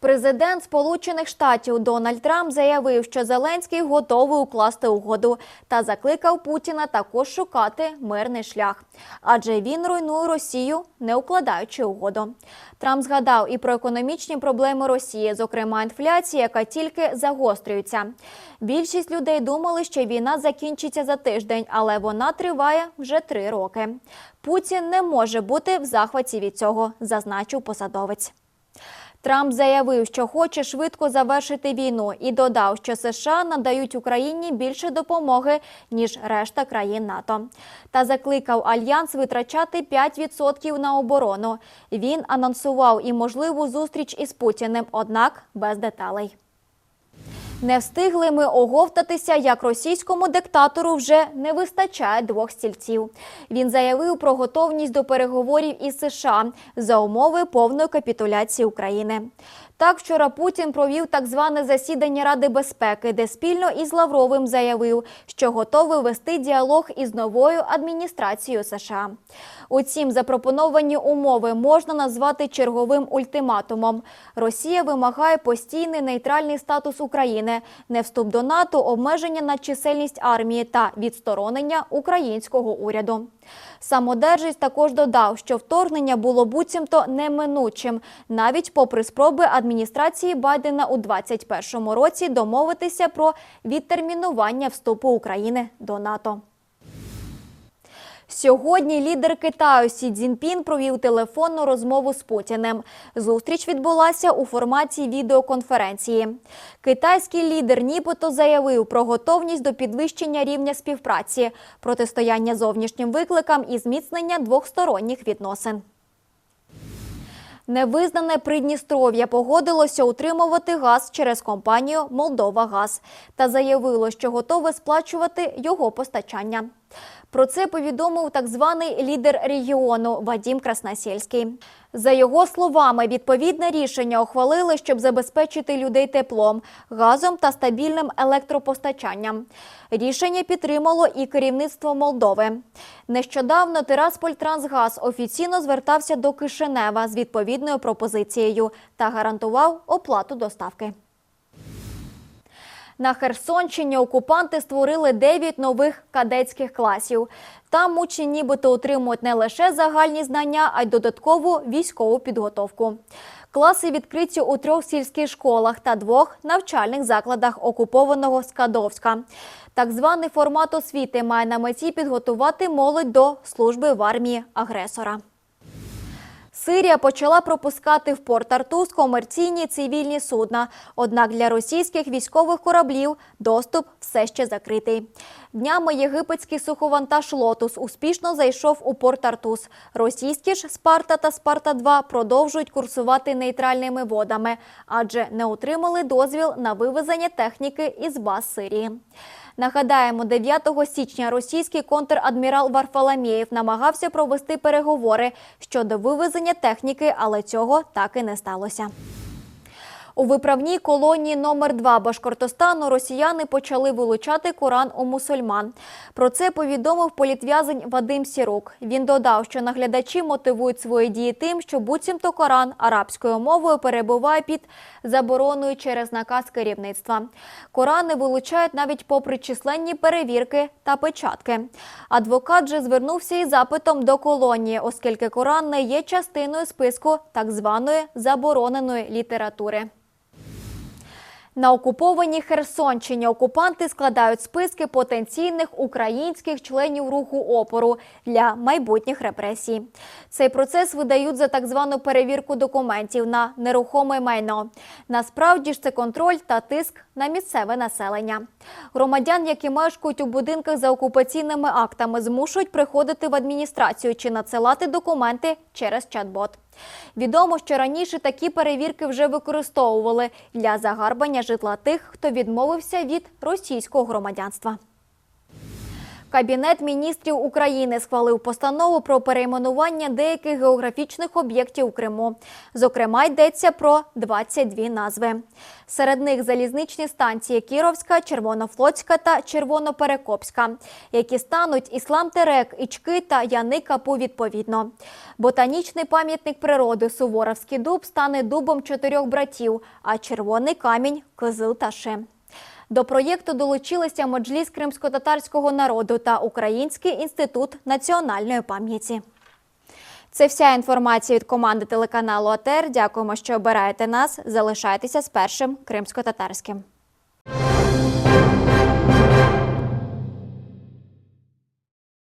Президент Сполучених Штатів Дональд Трамп заявив, що Зеленський готовий укласти угоду та закликав Путіна також шукати мирний шлях, адже він руйнує Росію, не укладаючи угоду. Трамп згадав і про економічні проблеми Росії, зокрема інфляція, яка тільки загострюється. Більшість людей думали, що війна закінчиться за тиждень, але вона триває вже три роки. Путін не може бути в захваті від цього, зазначив посадовець. Трамп заявив, що хоче швидко завершити війну, і додав, що США надають Україні більше допомоги ніж решта країн НАТО. Та закликав альянс витрачати 5% на оборону. Він анонсував і можливу зустріч із Путіним, однак без деталей. Не встигли ми оговтатися, як російському диктатору вже не вистачає двох стільців. Він заявив про готовність до переговорів із США за умови повної капітуляції України. Так, вчора Путін провів так зване засідання Ради безпеки, де спільно із Лавровим заявив, що готовий вести діалог із новою адміністрацією США. Утім, запропоновані умови можна назвати черговим ультиматумом. Росія вимагає постійний нейтральний статус України, не вступ до НАТО, обмеження на чисельність армії та відсторонення українського уряду. Самодержець також додав, що вторгнення було буцімто неминучим, навіть попри спроби адміністрації Байдена у 2021 році домовитися про відтермінування вступу України до НАТО. Сьогодні лідер Китаю Сі Цзіньпін провів телефонну розмову з Путіним. Зустріч відбулася у форматі відеоконференції. Китайський лідер нібито заявив про готовність до підвищення рівня співпраці, протистояння зовнішнім викликам і зміцнення двохсторонніх відносин. Невизнане Придністров'я погодилося утримувати газ через компанію Молдова Газ та заявило, що готове сплачувати його постачання. Про це повідомив так званий лідер регіону Вадім Красносільський. За його словами, відповідне рішення ухвалили, щоб забезпечити людей теплом, газом та стабільним електропостачанням. Рішення підтримало і керівництво Молдови. Нещодавно Тирасполь Трансгаз офіційно звертався до Кишинева з відповідною пропозицією та гарантував оплату доставки. На Херсонщині окупанти створили 9 нових кадетських класів. Там учні нібито отримують не лише загальні знання, а й додаткову військову підготовку. Класи відкриті у трьох сільських школах та двох навчальних закладах окупованого Скадовська. Так званий формат освіти має на меті підготувати молодь до служби в армії агресора. Сирія почала пропускати в порт Артус комерційні цивільні судна. Однак для російських військових кораблів доступ все ще закритий. Днями єгипетський суховантаж Лотус успішно зайшов у порт Артус. Російські ж Спарта та Спарта 2 продовжують курсувати нейтральними водами, адже не отримали дозвіл на вивезення техніки із баз Сирії. Нагадаємо, 9 січня російський контрадмірал Варфоломєєв намагався провести переговори щодо вивезення техніки, але цього так і не сталося. У виправній колонії номер 2 Башкортостану росіяни почали вилучати Коран у мусульман. Про це повідомив політв'язень Вадим Сірук. Він додав, що наглядачі мотивують свої дії тим, що буцімто Коран арабською мовою перебуває під забороною через наказ керівництва. Корани вилучають навіть попри численні перевірки та печатки. Адвокат же звернувся із запитом до колонії, оскільки Коран не є частиною списку так званої забороненої літератури. На окупованій Херсонщині окупанти складають списки потенційних українських членів руху опору для майбутніх репресій. Цей процес видають за так звану перевірку документів на нерухоме майно. Насправді ж це контроль та тиск на місцеве населення. Громадян, які мешкають у будинках за окупаційними актами, змушують приходити в адміністрацію чи надсилати документи через чат-бот. Відомо, що раніше такі перевірки вже використовували для загарбання житла тих, хто відмовився від російського громадянства. Кабінет міністрів України схвалив постанову про перейменування деяких географічних об'єктів у Криму. Зокрема, йдеться про 22 назви. Серед них залізничні станції Кіровська, Червонофлотська та Червоноперекопська, які стануть Іслам-Терек, Ічки та Яни-Капу відповідно. Ботанічний пам'ятник природи Суворовський дуб стане дубом чотирьох братів, а червоний камінь Ши. До проєкту долучилися Меджліс кримсько-татарського народу та Український інститут національної пам'яті. Це вся інформація від команди телеканалу АТР. Дякуємо, що обираєте нас. Залишайтеся з першим кримсько-татарським.